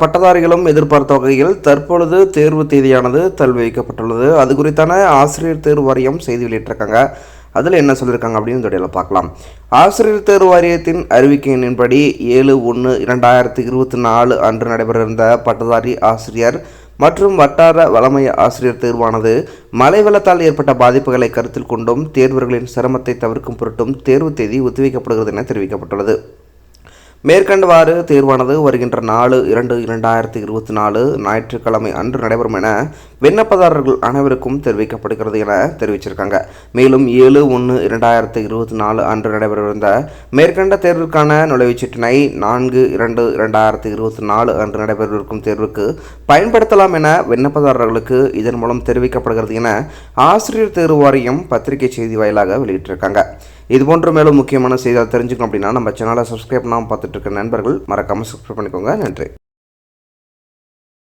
பட்டதாரிகளும் எதிர்பார்த்த வகையில் தற்பொழுது தேர்வு தேதியானது தள்ளி வைக்கப்பட்டுள்ளது அது குறித்தான ஆசிரியர் தேர்வு வாரியம் செய்தி வெளியிட்டிருக்காங்க. அதில் என்ன சொல்லியிருக்காங்க அப்படின்னு இந்த பார்க்கலாம். ஆசிரியர் தேர்வு வாரியத்தின் அறிவிக்கையின்படி ஏழு ஒன்று இரண்டாயிரத்தி இருபத்தி நாலு அன்று நடைபெறிருந்த பட்டதாரி ஆசிரியர் மற்றும் வட்டார வளமைய ஆசிரியர் தேர்வானது மழை வெள்ளத்தால் ஏற்பட்ட பாதிப்புகளை கருத்தில் கொண்டும் தேர்வர்களின் சிரமத்தை தவிர்க்கும் பொருட்டும் தேர்வு தேதி ஒத்திவைக்கப்படுகிறது என தெரிவிக்கப்பட்டுள்ளது. மேற்கண்டவாறு தேர்வானது வருகின்ற நாலு இரண்டு இரண்டாயிரத்தி இருபத்தி நாலு ஞாயிற்றுக்கிழமை அன்று நடைபெறும் என விண்ணப்பதாரர்கள் அனைவருக்கும் தெரிவிக்கப்படுகிறது என தெரிவிச்சிருக்காங்க. மேலும் ஏழு ஒன்று இரண்டாயிரத்தி இருபத்தி நாலு அன்று நடைபெறவிருந்த மேற்கண்ட தேர்விற்கான நுழைவுச்சீட்டினை நான்கு இரண்டு இரண்டாயிரத்தி இருபத்தி நாலு அன்று நடைபெறவிருக்கும் தேர்வுக்கு பயன்படுத்தலாம் என விண்ணப்பதாரர்களுக்கு இதன் மூலம் தெரிவிக்கப்படுகிறது என ஆசிரியர் தேர்வு வாரியம் பத்திரிகை செய்தி வாயிலாக வெளியிட்டிருக்காங்க. இது போன்ற மேலும் முக்கியமான செய்தியாக தெரிஞ்சுக்கணும் அப்படின்னா நம்ம சேனலை சப்ஸ்கிரைப் பண்ணாமல் பார்த்துட்டு இருக்க நண்பர்கள் மறக்காமல் சப்ஸ்கிரைப் பண்ணிக்கோங்க. நன்றி.